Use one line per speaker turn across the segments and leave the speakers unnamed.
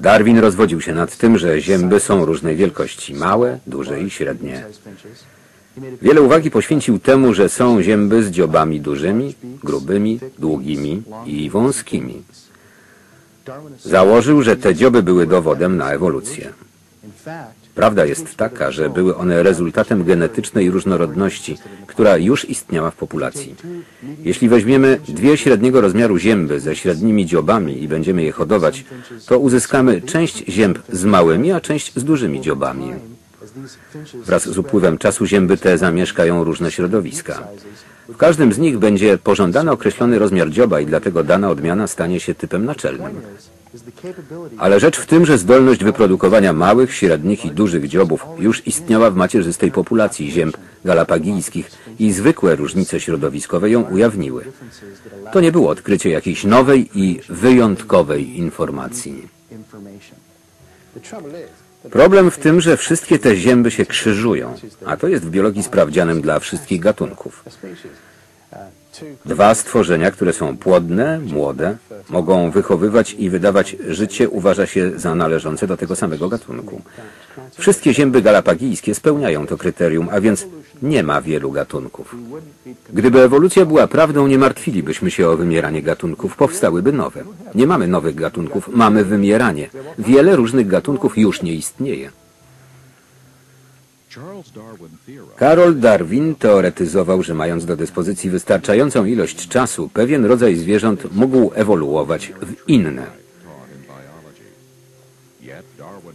Darwin rozwodził się nad tym, że zięby są różnej wielkości, małe, duże i średnie. Wiele uwagi poświęcił temu, że są zięby z dziobami dużymi, grubymi, długimi i wąskimi. Założył, że te dzioby były dowodem na ewolucję. Prawda jest taka, że były one rezultatem genetycznej różnorodności, która już istniała w populacji. Jeśli weźmiemy dwie średniego rozmiaru zięby ze średnimi dziobami i będziemy je hodować, to uzyskamy część zięb z małymi, a część z dużymi dziobami. Wraz z upływem czasu zięby te zamieszkają różne środowiska. W każdym z nich będzie pożądany określony rozmiar dzioba i dlatego dana odmiana stanie się typem naczelnym. Ale rzecz w tym, że zdolność wyprodukowania małych, średnich i dużych dziobów już istniała w macierzystej populacji zięb galapagijskich i zwykłe różnice środowiskowe ją ujawniły. To nie było odkrycie jakiejś nowej i wyjątkowej informacji. Problem w tym, że wszystkie te zięby się krzyżują, a to jest w biologii sprawdzianem dla wszystkich gatunków. Dwa stworzenia, które są płodne, młode, mogą wychowywać i wydawać życie uważa się za należące do tego samego gatunku. Wszystkie zięby galapagijskie spełniają to kryterium, a więc nie ma wielu gatunków. Gdyby ewolucja była prawdą, nie martwilibyśmy się o wymieranie gatunków, powstałyby nowe. Nie mamy nowych gatunków, mamy wymieranie. Wiele różnych gatunków już nie istnieje. Karol Darwin teoretyzował, że mając do dyspozycji wystarczającą ilość czasu, pewien rodzaj zwierząt mógł ewoluować w inne.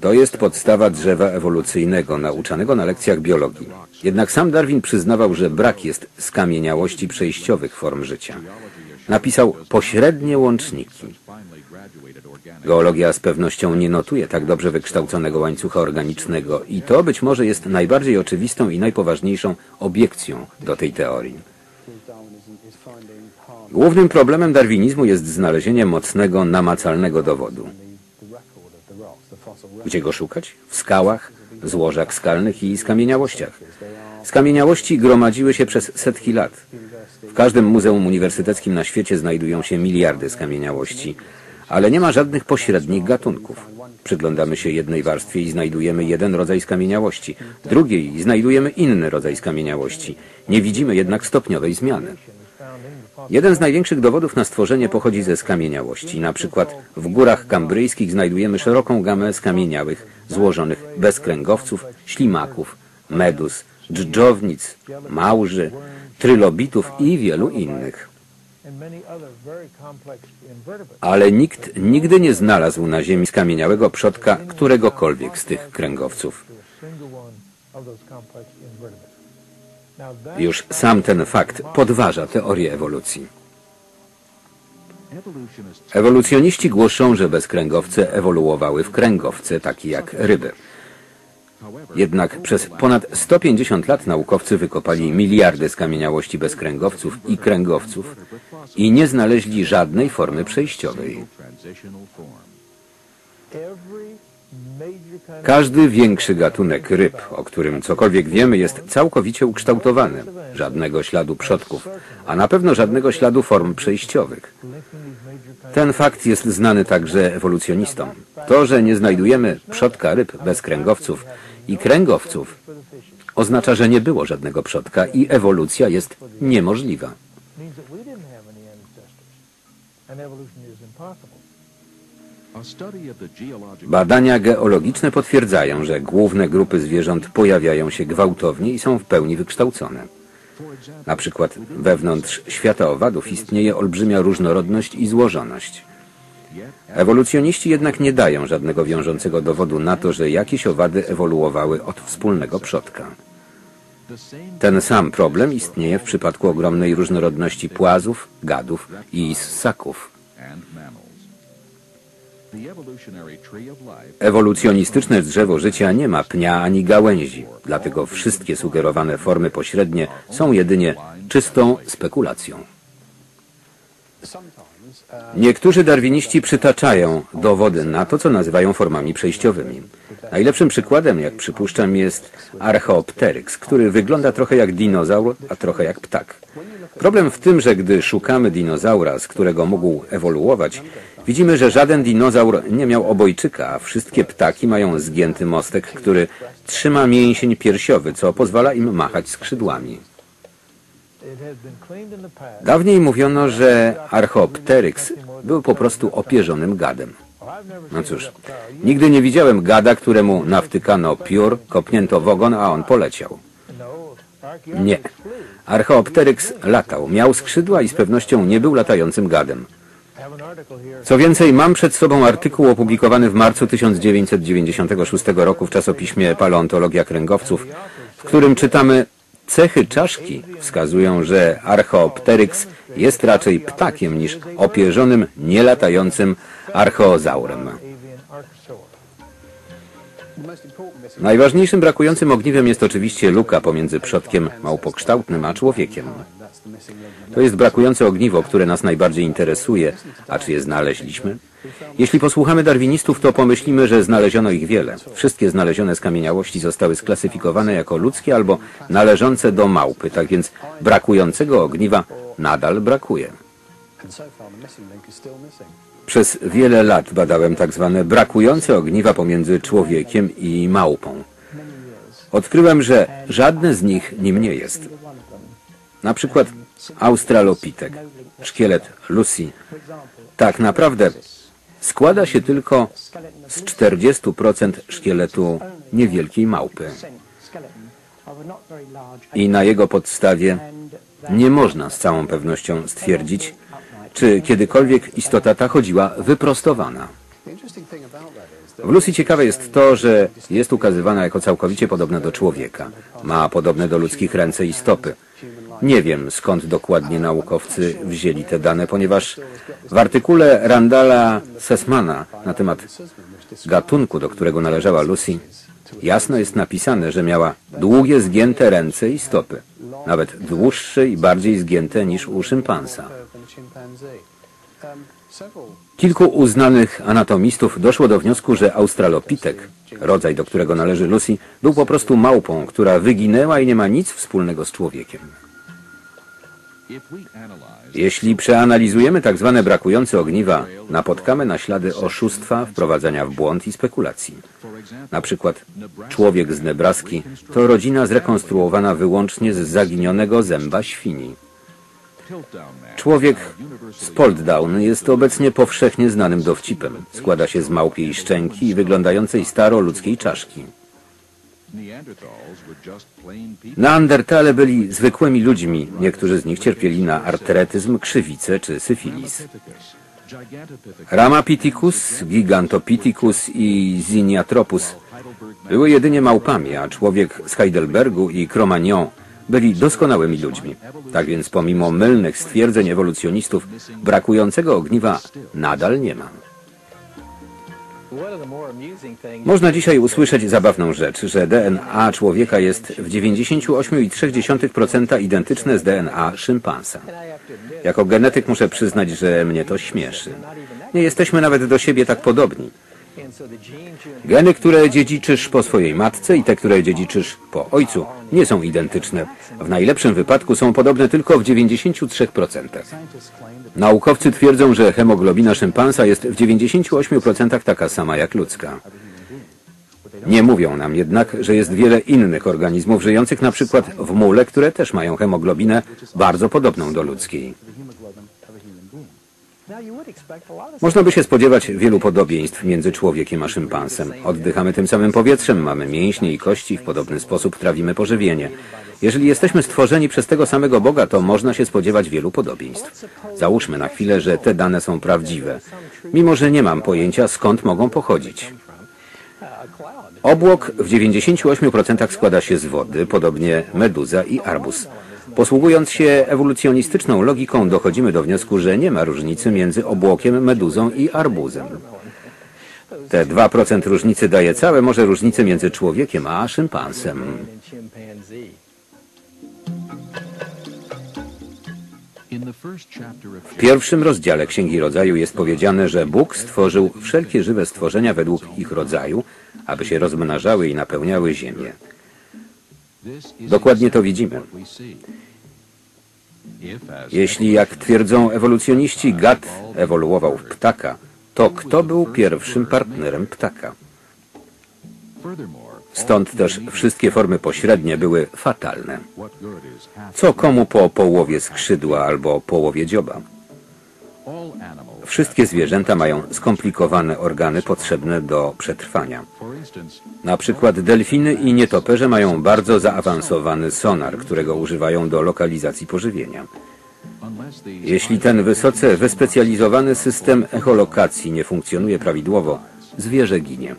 To jest podstawa drzewa ewolucyjnego, nauczanego na lekcjach biologii. Jednak sam Darwin przyznawał, że brak jest skamieniałości przejściowych form życia. Napisał pośrednie łączniki. Geologia z pewnością nie notuje tak dobrze wykształconego łańcucha organicznego i to być może jest najbardziej oczywistą i najpoważniejszą obiekcją do tej teorii. Głównym problemem darwinizmu jest znalezienie mocnego, namacalnego dowodu. Gdzie go szukać? W skałach, złożach skalnych i skamieniałościach. Skamieniałości gromadziły się przez setki lat. W każdym muzeum uniwersyteckim na świecie znajdują się miliardy skamieniałości, ale nie ma żadnych pośrednich gatunków. Przyglądamy się jednej warstwie i znajdujemy jeden rodzaj skamieniałości, drugiej i znajdujemy inny rodzaj skamieniałości. Nie widzimy jednak stopniowej zmiany. Jeden z największych dowodów na stworzenie pochodzi ze skamieniałości. Na przykład w górach kambryjskich znajdujemy szeroką gamę skamieniałych, złożonych bez kręgowców, ślimaków, medus, dżdżownic, małży, trylobitów i wielu innych. Ale nikt nigdy nie znalazł na Ziemi skamieniałego przodka któregokolwiek z tych kręgowców. Już sam ten fakt podważa teorię ewolucji. Ewolucjoniści głoszą, że bezkręgowce ewoluowały w kręgowce, takie jak ryby. Jednak przez ponad 150 lat naukowcy wykopali miliardy skamieniałości bezkręgowców i kręgowców i nie znaleźli żadnej formy przejściowej. Każdy większy gatunek ryb, o którym cokolwiek wiemy, jest całkowicie ukształtowany. Żadnego śladu przodków, a na pewno żadnego śladu form przejściowych. Ten fakt jest znany także ewolucjonistom. To, że nie znajdujemy przodka ryb bez kręgowców i kręgowców, oznacza, że nie było żadnego przodka i ewolucja jest niemożliwa. Badania geologiczne potwierdzają, że główne grupy zwierząt pojawiają się gwałtownie i są w pełni wykształcone. Na przykład wewnątrz świata owadów istnieje olbrzymia różnorodność i złożoność. Ewolucjoniści jednak nie dają żadnego wiążącego dowodu na to, że jakieś owady ewoluowały od wspólnego przodka. Ten sam problem istnieje w przypadku ogromnej różnorodności płazów, gadów i ssaków. Ewolucjonistyczne drzewo życia nie ma pnia ani gałęzi, dlatego wszystkie sugerowane formy pośrednie są jedynie czystą spekulacją. Niektórzy darwiniści przytaczają dowody na to, co nazywają formami przejściowymi. Najlepszym przykładem, jak przypuszczam, jest Archaeopteryx, który wygląda trochę jak dinozaur, a trochę jak ptak. Problem w tym, że gdy szukamy dinozaura, z którego mógł ewoluować, Widzimy, że żaden dinozaur nie miał obojczyka, a wszystkie ptaki mają zgięty mostek, który trzyma mięsień piersiowy, co pozwala im machać skrzydłami. Dawniej mówiono, że Archaeopteryx był po prostu opierzonym gadem. No cóż, nigdy nie widziałem gada, któremu nawtykano piór, kopnięto w ogon, a on poleciał. Nie. Archaeopteryx latał, miał skrzydła i z pewnością nie był latającym gadem. Co więcej, mam przed sobą artykuł opublikowany w marcu 1996 roku w czasopiśmie Paleontologia Kręgowców, w którym czytamy Cechy czaszki wskazują, że Archaeopteryx jest raczej ptakiem niż opierzonym, nielatającym archeozaurem. Najważniejszym brakującym ogniwem jest oczywiście luka pomiędzy przodkiem małpokształtnym a człowiekiem. To jest brakujące ogniwo, które nas najbardziej interesuje, a czy je znaleźliśmy? Jeśli posłuchamy darwinistów, to pomyślimy, że znaleziono ich wiele. Wszystkie znalezione skamieniałości zostały sklasyfikowane jako ludzkie albo należące do małpy, tak więc brakującego ogniwa nadal brakuje. Przez wiele lat badałem tak zwane brakujące ogniwa pomiędzy człowiekiem i małpą. Odkryłem, że żadne z nich nim nie jest. Na przykład Australopitek, szkielet Lucy, tak naprawdę składa się tylko z 40% szkieletu niewielkiej małpy. I na jego podstawie nie można z całą pewnością stwierdzić, czy kiedykolwiek istota ta chodziła wyprostowana. W Lucy ciekawe jest to, że jest ukazywana jako całkowicie podobna do człowieka. Ma podobne do ludzkich ręce i stopy. Nie wiem, skąd dokładnie naukowcy wzięli te dane, ponieważ w artykule Randala Sesmana na temat gatunku, do którego należała Lucy, jasno jest napisane, że miała długie, zgięte ręce i stopy, nawet dłuższe i bardziej zgięte niż u szympansa. Kilku uznanych anatomistów doszło do wniosku, że Australopitek, rodzaj do którego należy Lucy, był po prostu małpą, która wyginęła i nie ma nic wspólnego z człowiekiem. Jeśli przeanalizujemy tak zwane brakujące ogniwa, napotkamy na ślady oszustwa, wprowadzania w błąd i spekulacji. Na przykład człowiek z Nebraski to rodzina zrekonstruowana wyłącznie z zaginionego zęba świni. Człowiek z Poltdown jest obecnie powszechnie znanym dowcipem. Składa się z małpiej szczęki i wyglądającej staro ludzkiej czaszki. Neandertale byli zwykłymi ludźmi. Niektórzy z nich cierpieli na artretyzm, krzywicę czy syfilis. Ramapithecus, Gigantopithecus i Ziniatropus były jedynie małpami, a człowiek z Heidelbergu i Cro-Magnon byli doskonałymi ludźmi. Tak więc pomimo mylnych stwierdzeń ewolucjonistów, brakującego ogniwa nadal nie ma. Można dzisiaj usłyszeć zabawną rzecz, że DNA człowieka jest w 98,3% identyczne z DNA szympansa. Jako genetyk muszę przyznać, że mnie to śmieszy. Nie jesteśmy nawet do siebie tak podobni. Geny, które dziedziczysz po swojej matce i te, które dziedziczysz po ojcu, nie są identyczne. W najlepszym wypadku są podobne tylko w 93%. Naukowcy twierdzą, że hemoglobina szympansa jest w 98% taka sama jak ludzka. Nie mówią nam jednak, że jest wiele innych organizmów żyjących na przykład w mule, które też mają hemoglobinę bardzo podobną do ludzkiej. Można by się spodziewać wielu podobieństw między człowiekiem a szympansem. Oddychamy tym samym powietrzem, mamy mięśnie i kości, w podobny sposób trawimy pożywienie. Jeżeli jesteśmy stworzeni przez tego samego Boga, to można się spodziewać wielu podobieństw. Załóżmy na chwilę, że te dane są prawdziwe, mimo że nie mam pojęcia skąd mogą pochodzić. Obłok w 98% składa się z wody, podobnie meduza i arbus. Posługując się ewolucjonistyczną logiką dochodzimy do wniosku, że nie ma różnicy między obłokiem, meduzą i arbuzem. Te 2% różnicy daje całe może różnicę między człowiekiem a szympansem. W pierwszym rozdziale Księgi Rodzaju jest powiedziane, że Bóg stworzył wszelkie żywe stworzenia według ich rodzaju, aby się rozmnażały i napełniały ziemię. Dokładnie to widzimy. Jeśli, jak twierdzą ewolucjoniści, gad ewoluował w ptaka, to kto był pierwszym partnerem ptaka. Stąd też wszystkie formy pośrednie były fatalne. Co komu po połowie skrzydła albo połowie dzioba? Wszystkie zwierzęta mają skomplikowane organy potrzebne do przetrwania. Na przykład delfiny i nietoperze mają bardzo zaawansowany sonar, którego używają do lokalizacji pożywienia. Jeśli ten wysoce wyspecjalizowany system echolokacji nie funkcjonuje prawidłowo, zwierzę ginie.